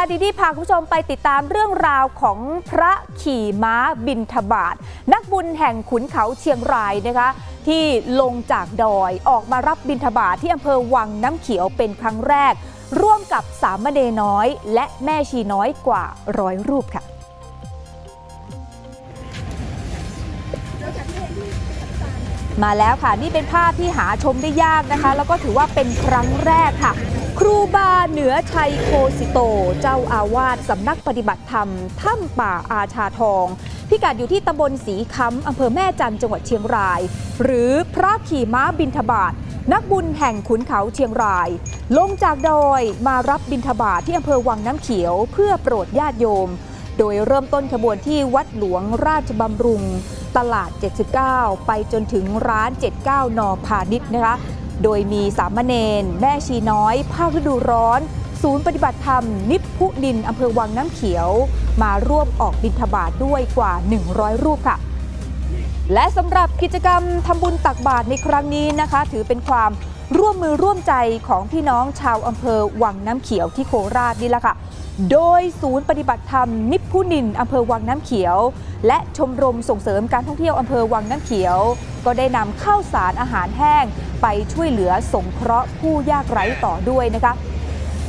ดีๆพาคุณผู้ชมไปติดตามเรื่องราวของพระขี่ม้าบินทบาท นักบุญแห่งขุนเขาเชียงรายนะคะ ที่ลงจากดอยออกมารับบินทบาทที่อำเภอวังน้ำเขียวเป็นครั้งแรก ร่วมกับสามเณรน้อย และแม่ชีน้อยกว่าร้อยรูปค่ะ มาแล้วค่ะนี่เป็นภาพที่หาชมได้ยากนะคะ แล้วก็ถือว่าเป็นครั้งแรกค่ะ ครูบาเหนือชัยโคสิโต เจ้าอาวาสสำนักปฏิบัติธรรมถ้ำป่าอาชาทอง พิกัดอยู่ที่ตำบลสีค้ำอำเภอแม่จันจังหวัดเชียงราย หรือพระขี่ม้าบินทบาทนักบุญแห่งขุนเขาเชียงราย ลงจากดอยมารับบินทบาทที่อำเภอวังน้ำเขียว เพื่อโปรดญาติโยม โดยเริ่มต้นขบวนที่วัดหลวงราชบำรุง ตลาด 79 ไปจนถึงร้าน 79 นอพาณิชย์นะคะ โดยมีสามเณรแม่ชีน้อย ภาคฤดูร้อน ศูนย์ปฏิบัติธรรม นิพพุดินอำเภอวังน้ำเขียว มาร่วมออกบิณฑบาตด้วยกว่า 100 รูปค่ะและสำหรับกิจกรรมทำบุญตักบาตรในครั้งนี้นะคะ ถือเป็นความ ร่วมมือร่วมใจของพี่น้องชาวอำเภอวังน้ำเขียวที่โคราชนี่แหละค่ะ โดยศูนย์ปฏิบัติธรรมนิพพุนินอำเภอวังน้ำเขียว และชมรมส่งเสริมการท่องเที่ยวอำเภอวังน้ำเขียว ก็ได้นำข้าวสารอาหารแห้ง ไปช่วยเหลือสงเคราะห์ผู้ยากไร้ต่อด้วยนะคะ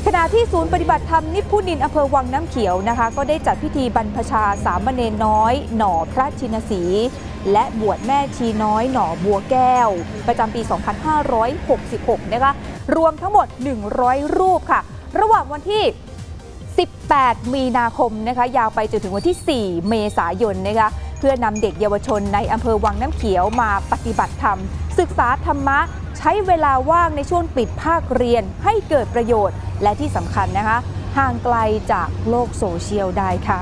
ขณะที่ศูนย์ปฏิบัติธรรมนิพพุนินอำเภอวังน้ำเขียวนะคะ ก็ได้จัดพิธีบรรพชาสามเณรน้อย หน่อพระชินสี และบวชแม่ชีน้อย หน่อบัวแก้ว ประจำปี 2566 นะคะ รวมทั้งหมด 100 รูปค่ะ ระหว่างวันที่ 18 มีนาคมนะคะ ยาวไปจนถึงวันที่ 4 เมษายนนะคะ เพื่อนำเด็กเยาวชนในอำเภอวังน้ำเขียวมาปฏิบัติธรรม ศึกษาธรรมะ ใช้เวลาว่างในช่วงปิดภาคเรียนให้เกิดประโยชน์ และที่สำคัญนะคะ ห่างไกลจากโลกโซเชียลได้ค่ะ